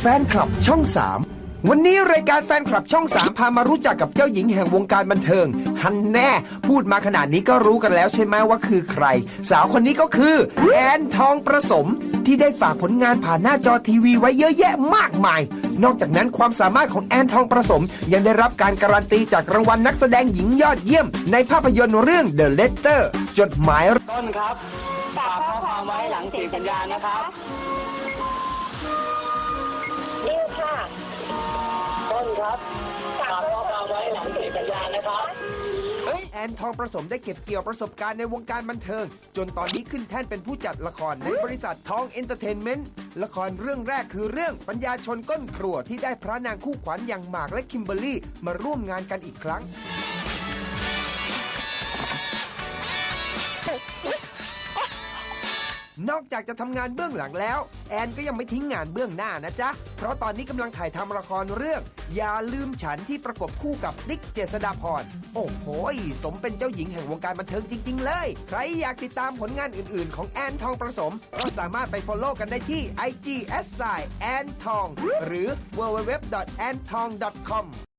แฟนคลับช่อง 3 วันนี้รายการแฟนคลับช่อง 3 พามารู้จักกับเจ้าหญิงแห่งวงการบันเทิง ฮันแน่ พูดมาขนาดนี้ก็รู้กันแล้วใช่ไหมว่าคือใคร สาวคนนี้ก็คือ แอนทองประสม ที่ได้ฝากผลงานผ่านหน้าจอทีวีไว้เยอะแยะมากมาย นอกจากนั้นความสามารถของแอนทองประสม ยังได้รับการการันตีจากรางวัลนักแสดงหญิงยอดเยี่ยม ในภาพยนตร์เรื่อง The Letter จดหมายต้นครับฝากข้อความไว้หลังเสียงสัญญาณนะครับ ครับฝากข้อความไว้หลังเสร็จสัญญาณนะครับ แอนทองประสมได้เก็บเกี่ยวประสบการณ์ในวงการบันเทิง จนตอนนี้ขึ้นแท่นเป็นผู้จัดละครในบริษัททองเอนเตอร์เทนเมนต์ละครเรื่องแรกคือเรื่องปัญญาชนก้นครัวที่ได้พระนางคู่ขวัญอย่างหมากและคิมเบอรรี่มาร่วมงานกันอีกครั้ง นอกจากจะทำงานเบื้องหลังแล้ว แอนก็ยังไม่ทิ้งงานเบื้องหน้านะจ๊ะ เพราะตอนนี้กำลังถ่ายทำละครเรื่อง อย่าลืมฉันที่ประกบคู่กับติ๊กเจษฎาพร โอ้โหสมเป็นเจ้าหญิงแห่งวงการบันเทิงจริง ๆ เลย ใครอยากติดตามผลงานอื่น ๆ ของแอนทองประสม ก็สามารถไป follow กันได้ที่ IG s i แอนทองหรือ www.antong.com